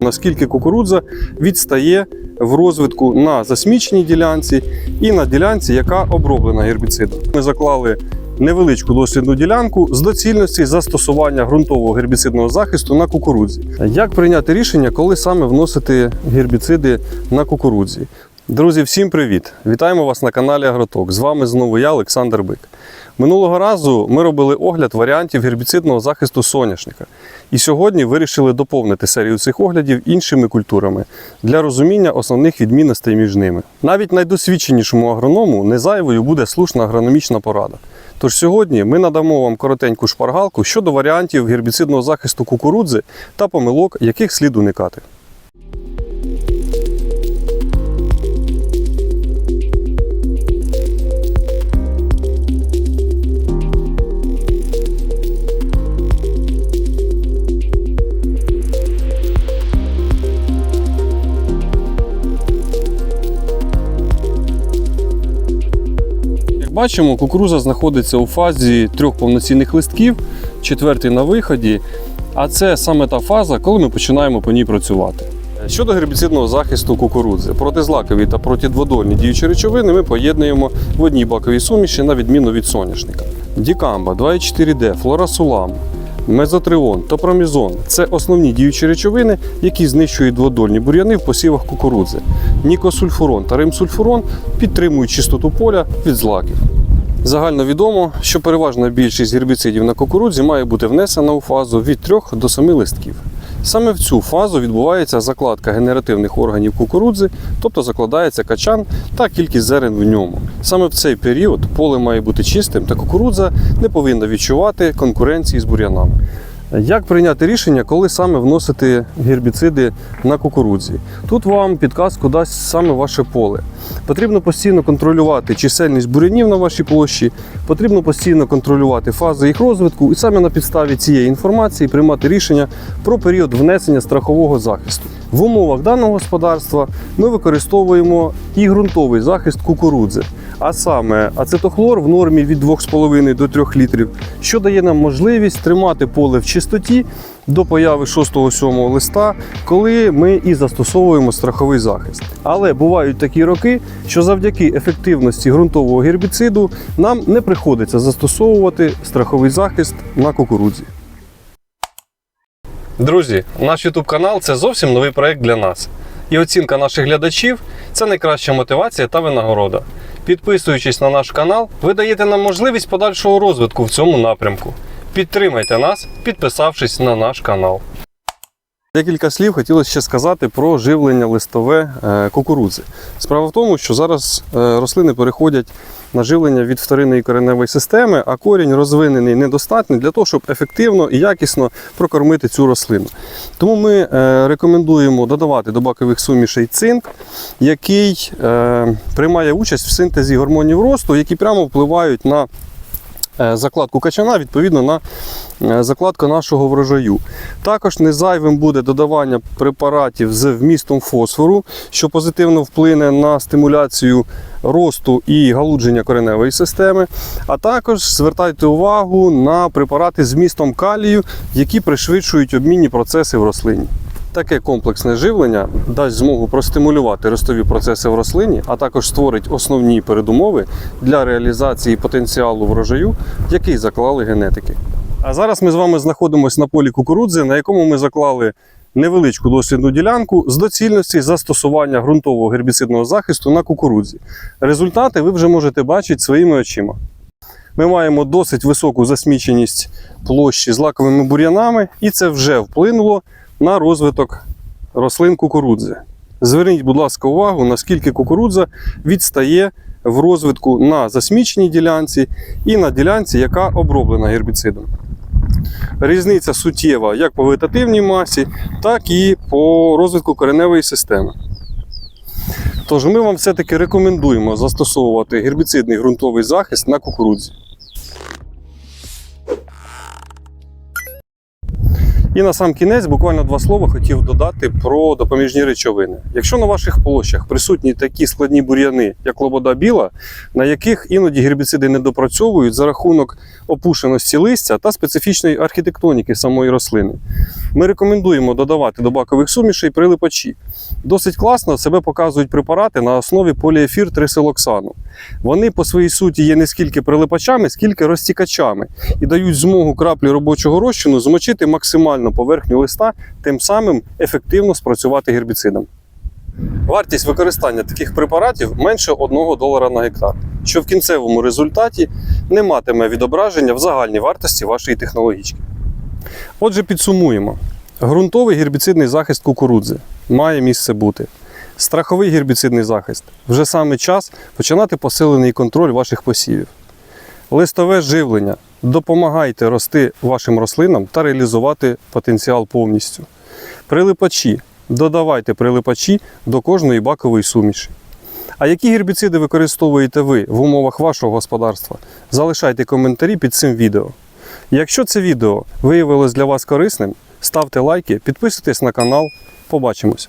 наскільки кукурудза відстає в розвитку на засміченій ділянці і на ділянці, яка оброблена гербіцидом. Ми заклали невеличку дослідну ділянку з доцільності застосування ґрунтового гербіцидного захисту на кукурудзі. Як прийняти рішення, коли саме вносити гербіциди на кукурудзі? Друзі, всім привіт! Вітаємо вас на каналі Агроток. З вами знову я, Олександр Бик. Минулого разу ми робили огляд варіантів гербіцидного захисту соняшника. І сьогодні вирішили доповнити серію цих оглядів іншими культурами для розуміння основних відмінностей між ними. Навіть найдосвідченішому агроному не зайвою буде слушна агрономічна порада. Тож сьогодні ми надамо вам коротеньку шпаргалку щодо варіантів гербіцидного захисту кукурудзи та помилок, яких слід уникати. Бачимо, кукуруза знаходиться у фазі трьох повноцінних листків, четвертий на виході. А це саме та фаза, коли ми починаємо по ній працювати. Щодо гербіцидного захисту кукурудзи, протизлакові та протидводольні діючі речовини ми поєднуємо в одній баковій суміші на відміну від соняшника. Дікамба, 2,4D, флорасулам, мезотрион, та промізон це основні діючі речовини, які знищують дводольні бур'яни в посівах кукурудзи. Нікосульфурон та римсульфурон підтримують чистоту поля від злаків. Загально відомо, що переважна більшість гербіцидів на кукурудзі має бути внесена у фазу від 3 до 7 листків. Саме в цю фазу відбувається закладка генеративних органів кукурудзи, тобто закладається качан та кількість зерен в ньому. Саме в цей період поле має бути чистим та кукурудза не повинна відчувати конкуренції з бур'янами. Як прийняти рішення, коли саме вносити гербіциди на кукурудзі? Тут вам підказку дасть саме ваше поле. Потрібно постійно контролювати чисельність бурянів на вашій площі, потрібно постійно контролювати фази їх розвитку і саме на підставі цієї інформації приймати рішення про період внесення страхового захисту. В умовах даного господарства ми використовуємо і ґрунтовий захист кукурудзи, а саме ацетохлор в нормі від 2,5 до 3 літрів, що дає нам можливість тримати поле в чистоті до появи 6-7 листа, коли ми і застосовуємо страховий захист. Але бувають такі роки, що завдяки ефективності ґрунтового гербіциду нам не приходиться застосовувати страховий захист на кукурудзі. Друзі, наш YouTube канал це зовсім новий проект для нас. І оцінка наших глядачів це найкраща мотивація та винагорода. Підписуючись на наш канал, ви даєте нам можливість подальшого розвитку в цьому напрямку. Підтримайте нас, підписавшись на наш канал. Декілька слів хотілося ще сказати про живлення листове е, кукурудзи. Справа в тому, що зараз е, рослини переходять на живлення від вторинної кореневої системи, а корінь розвинений недостатньо для того, щоб ефективно і якісно прокормити цю рослину. Тому ми е, рекомендуємо додавати до бакових сумішей цинк, який приймає участь в синтезі гормонів росту, які прямо впливають на закладку качана, відповідно на е, закладку нашого врожаю. Також не зайвим буде додавання препаратів з вмістом фосфору, що позитивно вплине на стимуляцію росту і галудження кореневої системи. А також звертайте увагу на препарати з вмістом калію, які пришвидшують обмінні процеси в рослині. Таке комплексне живлення дасть змогу простимулювати ростові процеси в рослині, а також створить основні передумови для реалізації потенціалу врожаю, який заклали генетики. А зараз ми з вами знаходимося на полі кукурудзи, на якому ми заклали невеличку дослідну ділянку з доцільності застосування ґрунтового гербіцидного захисту на кукурудзі. Результати ви вже можете бачити своїми очима. Ми маємо досить високу засміченість площі з лаковими бур'янами, і це вже вплинуло на розвиток рослин кукурудзи. Зверніть, будь ласка, увагу, наскільки кукурудза відстає в розвитку на засміченій ділянці і на ділянці, яка оброблена гербіцидом. Різниця суттєва як по вегетативній масі, так і по розвитку кореневої системи. Тож ми вам все-таки рекомендуємо застосовувати гербіцидний ґрунтовий захист на кукурудзі. І на сам кінець буквально два слова хотів додати про допоміжні речовини. Якщо на ваших площах присутні такі складні бур'яни, як лобода біла, на яких іноді гербіциди не допрацьовують за рахунок опушеності листя та специфічної архітектоніки самої рослини, ми рекомендуємо додавати до бакових сумішей прилипачі. Досить класно себе показують препарати на основі поліефір трисилоксану. Вони по своїй суті є не скільки прилипачами, скільки розтікачами і дають змогу краплі робочого розчину змочити максимально поверхню листа, тим самим ефективно спрацювати гербіцидом. Вартість використання таких препаратів менше 1 долара на гектар, що в кінцевому результаті не матиме відображення в загальній вартості вашої технологічки. Отже, підсумуємо: ґрунтовий гербіцидний захист кукурудзи має місце бути. Страховий гербіцидний захист вже саме час починати посилений контроль ваших посівів. Листове живлення. Допомагайте рости вашим рослинам та реалізувати потенціал повністю. Прилипачі. Додавайте прилипачі до кожної бакової суміші. А які гербіциди використовуєте ви в умовах вашого господарства? Залишайте коментарі під цим відео. Якщо це відео виявилось для вас корисним, ставте лайки, підписуйтесь на канал. Побачимось!